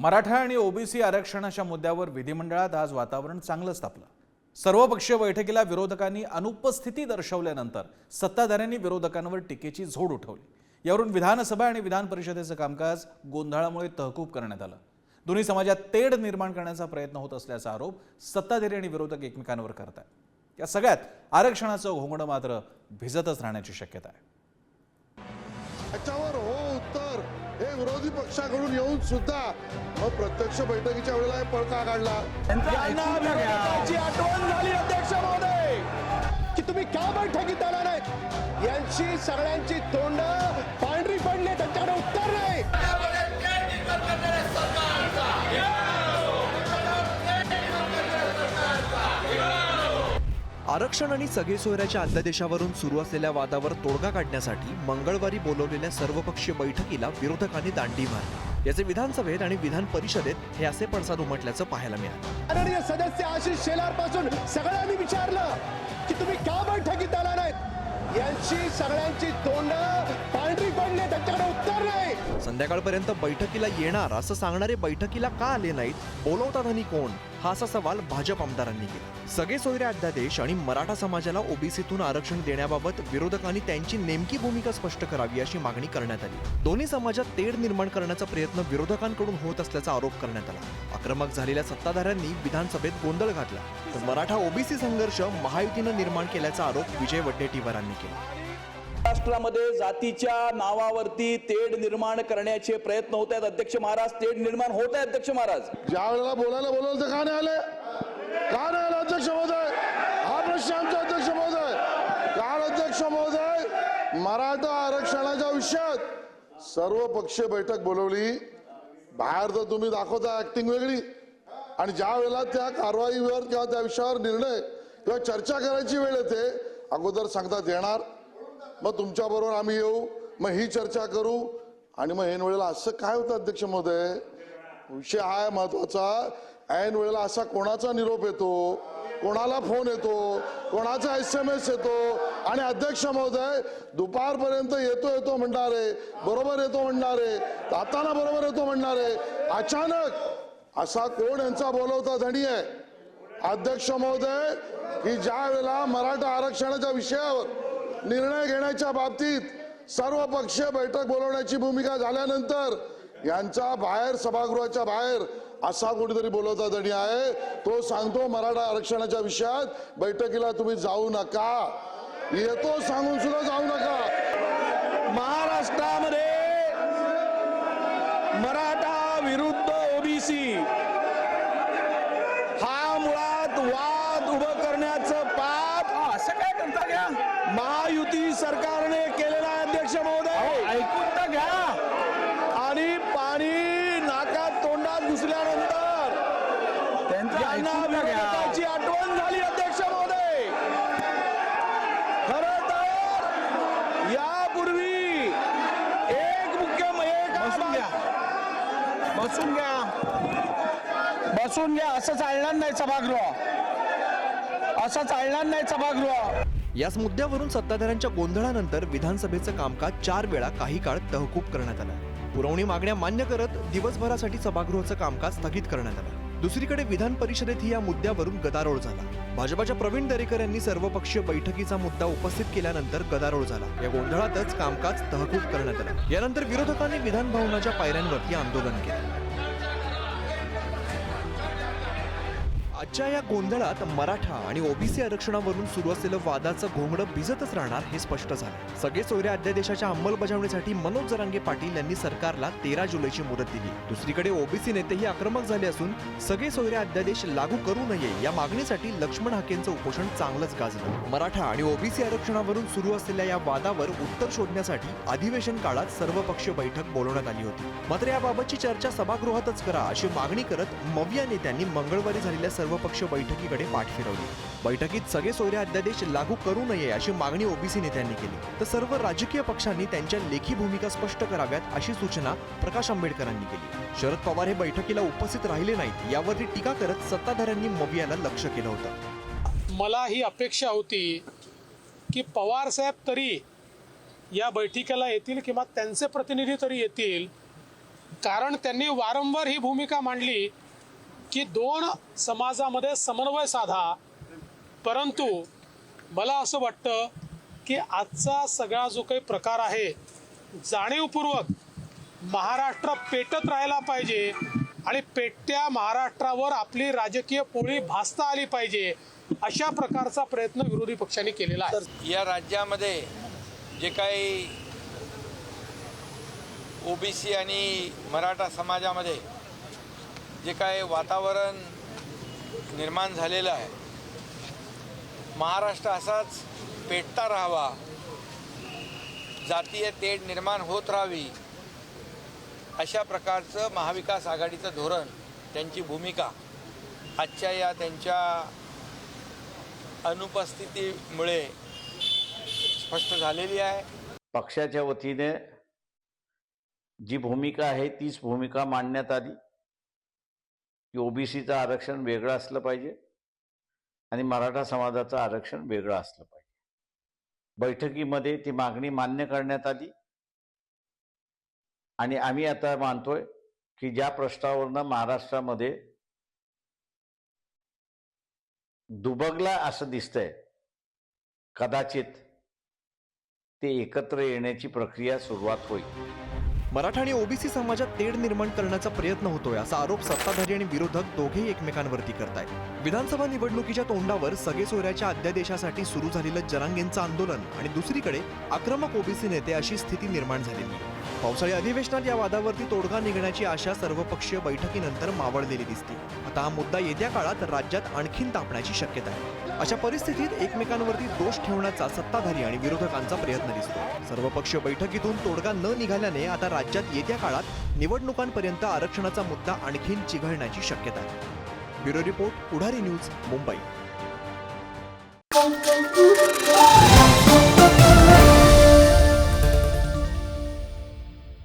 मराठा आणि ओबीसी आरक्षणाच्या मुद्द्यावर विधिमंडळात आज वातावरण चांगलंच तापलं सर्वपक्षीय बैठकीला विरोधकांनी अनुपस्थिती दर्शवल्यानंतर सत्ताधाऱ्यांनी विरोधकांवर टीकेची झोड उठवली. यावरून विधानसभा आणि विधान परिषदेचं कामकाज गोंधळामुळे तहकूब करण्यात आलं. दोन्ही समाजात तेढ निर्माण करण्याचा प्रयत्न होत असल्याचा आरोप सत्ताधारी आणि विरोधक एकमेकांवर करत आहेत या सगळ्यात आरक्षणाचं घोंगडं मात्र भिजतच राहण्याची शक्यता आहे. पक्षाकडून येऊन सुद्धा मग प्रत्यक्ष बैठकीच्या वेळेला पळका काढला. आठवण झाली अध्यक्ष महोदय. की तुम्ही का बैठकीत आला नाहीत? यांची सगळ्यांची तोंड आरक्षण आणि सगळे सोयऱ्याच्या अध्यादेशावरून सुरू असलेल्या वादावर तोडगा काढण्यासाठी मंगळवारी बोलवलेल्या सर्वपक्षीय बैठकीला विरोधकांनी दांडी मारली. याचे विधानसभेत आणि विधान परिषदेत हे असे पडसाद उमटल्याचं पाहायला मिळालं. सदस्य आशिष शेलारपासून सगळ्यांनी विचारलं की तुम्ही का बैठकीत आला यांची सगळ्यांची तोंड पांढरी पडली त्यांच्याकडे उत्तर नाही. संध्याकाळपर्यंत बैठकीला येणार असं सांगणारे बैठकीला का आले नाहीत बोलवतात आणि कोण? हा असा सवाल भाजप आमदारांनी केला. सगळे सोयरे अध्यादेश आणि मराठा समाजाला ओबीसीतून आरक्षण देण्याबाबत विरोधकांनी त्यांची नेमकी भूमिका स्पष्ट करावी अशी मागणी करण्यात आली. दोन्ही समाजात तेढ निर्माण करण्याचा प्रयत्न विरोधकांकडून होत असल्याचा आरोप करण्यात आला. आक्रमक झालेल्या सत्ताधाऱ्यांनी विधानसभेत गोंधळ घातला. तर मराठा ओबीसी संघर्ष महायुतीनं निर्माण केल्याचा आरोप विजय वडेट्टीवारांनी केला. महाराष्ट्रामध्ये जातीच्या नावावरती तेढ निर्माण करण्याचे प्रयत्न होत आहेत. अध्यक्ष महाराज तेढ निर्माण होत आहे अध्यक्ष महाराज. ज्या वेळेला बोलायला बोलवलं का नाही आले? का नाही आले अध्यक्ष महोदय? हा प्रश्न आमचा अध्यक्ष महोदय. काल अध्यक्ष महोदय मराठा आरक्षणाच्या विषयात सर्व पक्षीय बैठक बोलवली. बाहेर तर तुम्ही दाखवता ऍक्टिंग वेगळी. आणि ज्या वेळेला त्या कारवाईवर किंवा त्या विषयावर निर्णय किंवा चर्चा करायची वेळ येते अगोदर सांगतात येणार. मग तुमच्या बरोबर आम्ही येऊ मग ही चर्चा करू. आणि मग ऐन वेळेला असं काय होतं अध्यक्ष महोदय? विषय हा आहे महत्त्वाचा ऐन वेळेला असा कोणाचा निरोप येतो? कोणाला फोन येतो? कोणाचा एस एम एस येतो? आणि अध्यक्ष महोदय दुपारपर्यंत येतो येतो म्हणणार आहे बरोबर येतो म्हणणार आहे जाताना बरोबर येतो म्हणणार आहे अचानक असा कोण यांचा बोलवता धणी आहे? अध्यक्ष महोदय की ज्या वेळेला मराठा आरक्षणाच्या विषयावर निर्णय घेण्याच्या बाबतीत सर्व पक्षीय बैठक बोलवण्याची भूमिका झाल्यानंतर यांचा बाहेर सभागृहाच्या बाहेर असा कुठेतरी बोलवता धणी आहे. तो सांगतो मराठा आरक्षणाच्या विषयात बैठकीला तुम्ही जाऊ नका. येतो सांगून सुद्धा जाऊ नका. महाराष्ट्रामध्ये मराठा विरुद्ध ओबीसी हा मुळात उभं करण्याचं पाप असं काय करता घ्या? महायुती सरकारने केलेला आहे अध्यक्ष महोदय. ऐकून तर घ्या. आणि पाणी नाकात तोंडात घुसल्यानंतर यांना विरोधकाची आठवण झाली अध्यक्ष महोदय. खर तर यापूर्वी एक मुख्य बसून घ्या. बसून घ्या. बसून घ्या असं चालणार नाही सभागृह. असा चालणार नाही सभागृह. याच मुद्द्यावरून सत्ताधाऱ्यांच्या गोंधळानंतर विधानसभेचं कामकाज चार वेळा काही काळ तहकूब करण्यात आलं. पुरवणी मागण्या मान्य करत दिवसभरासाठी सभागृहाचं कामकाज स्थगित करण्यात आलं. दुसरीकडे विधान परिषदेतही या मुद्द्यावरून गदारोळ झाला. भाजपाच्या प्रवीण दरेकर यांनी सर्वपक्षीय बैठकीचा मुद्दा उपस्थित केल्यानंतर गदारोळ झाला. या गोंधळातच कामकाज तहकूब करण्यात आलं. यानंतर विरोधकांनी विधान भवनाच्या पायऱ्यांवरती आंदोलन केलं. आजच्या या गोंधळात मराठा आणि ओबीसी आरक्षणावरून सुरू असलेलं वादाचं घोंगडं भिजतच राहणार हे स्पष्ट झालं. सगळे सोयरे अध्यादेशाच्या अंमलबजावणीसाठी मनोज जरांगे पाटील यांनी सरकारला तेरा जुलैची मुदत दिली. दुसरीकडे ओबीसी नेतेही आक्रमक झाले असून सगळे सोयरे अध्यादेश लागू करू नये या मागणीसाठी लक्ष्मण हाकेंचं उपोषण चांगलंच गाजलं. मराठा आणि ओबीसी आरक्षणावरून सुरू असलेल्या या वादावर उत्तर शोधण्यासाठी अधिवेशन काळात सर्वपक्षीय बैठक बोलवण्यात आली होती. मात्र याबाबतची चर्चा सभागृहातच करा अशी मागणी करत मविया नेत्यांनी मंगळवारी झालेल्या सर्वपक्षीय बैठकीकडे पाठ फिरवली. बैठकीत सगळे सोयरे अध्यादेश लागू करू नये अशी मागणी ओबीसी नेत्यांनी केली. तर सर्व राजकीय पक्षांनी त्यांच्या लेखी भूमिका स्पष्ट कराव्यात अशी सूचना प्रकाश आंबेडकरांनी केली. शरद पवार हे बैठकीला उपस्थित राहिले नाहीत यावरती टीका करत सत्ताधाऱ्यांनी मवियाला लक्ष केलं होतं. मला ही अपेक्षा होती की पवार साहेब तरी या बैठकीला येतील किंवा त्यांचे प्रतिनिधी तरी येतील. कारण त्यांनी वारंवार ही भूमिका मांडली की दोन समाजामध्ये समन्वय साधा. परंतु मला असं वाटतं की आजचा सगळा जो काही प्रकार आहे जाणीवपूर्वक महाराष्ट्र पेटत राहायला पाहिजे आणि पेटत्या महाराष्ट्रावर आपली राजकीय पोळी भासता आली पाहिजे अशा प्रकारचा प्रयत्न विरोधी पक्षांनी केलेला आहे. या राज्यामध्ये जे काही ओबीसी आणि मराठा समाजामध्ये जे काय वातावरण निर्माण झालेलं आहे. महाराष्ट्र असाच पेटता राहावा. जातीय तेढ निर्माण होत राहावी. अशा प्रकारचं महाविकास आघाडीचं धोरण त्यांची भूमिका. आजच्या या त्यांच्या अनुपस्थितीमुळे स्पष्ट झालेली आहे. पक्षाच्या वतीने जी भूमिका आहे तीच भूमिका मांडण्यात आली. की ओबीसीचं आरक्षण वेगळं असलं पाहिजे आणि मराठा समाजाचं आरक्षण वेगळं असलं पाहिजे. बैठकीमध्ये ती मागणी मान्य करण्यात आली. आणि आम्ही आता मानतोय की ज्या प्रश्नावरनं महाराष्ट्रामध्ये दुबगला असं दिसतंय कदाचित ते एकत्र येण्याची प्रक्रिया सुरुवात होईल. मराठा आणि ओबीसी समाजात तेढ निर्माण करण्याचा प्रयत्न होतोय असा आरोप सत्ताधारी आणि विरोधक दोघेही एकमेकांवरती करतायत. विधानसभा निवडणुकीच्या तोंडावर सगळे सोयऱ्याच्या अध्यादेशासाठी सुरू झालेलं जरांगेंचं आंदोलन आणि दुसरीकडे आक्रमक ओबीसी नेते अशी स्थिती निर्माण झालेली आहे. पावसाळी अधिवेशनात या वादावरती तोडगा निघण्याची आशा सर्वपक्षीय बैठकीनंतर मावळलेली दिसते. आता हा मुद्दा येत्या काळात राज्यात आणखीन तापण्याची शक्यता आहे. अशा परिस्थितीत एकमेकांवरती दोष ठेवण्याचा सत्ताधारी आणि विरोधकांचा प्रयत्न दिसतो. सर्वपक्षीय बैठकीतून तोडगा न निघाल्याने आता राज्यात येत्या काळात निवडणुकांपर्यंत आरक्षणाचा मुद्दा आणखीन चिघळण्याची शक्यता आहे. Bureau report Pudhari news Mumbai.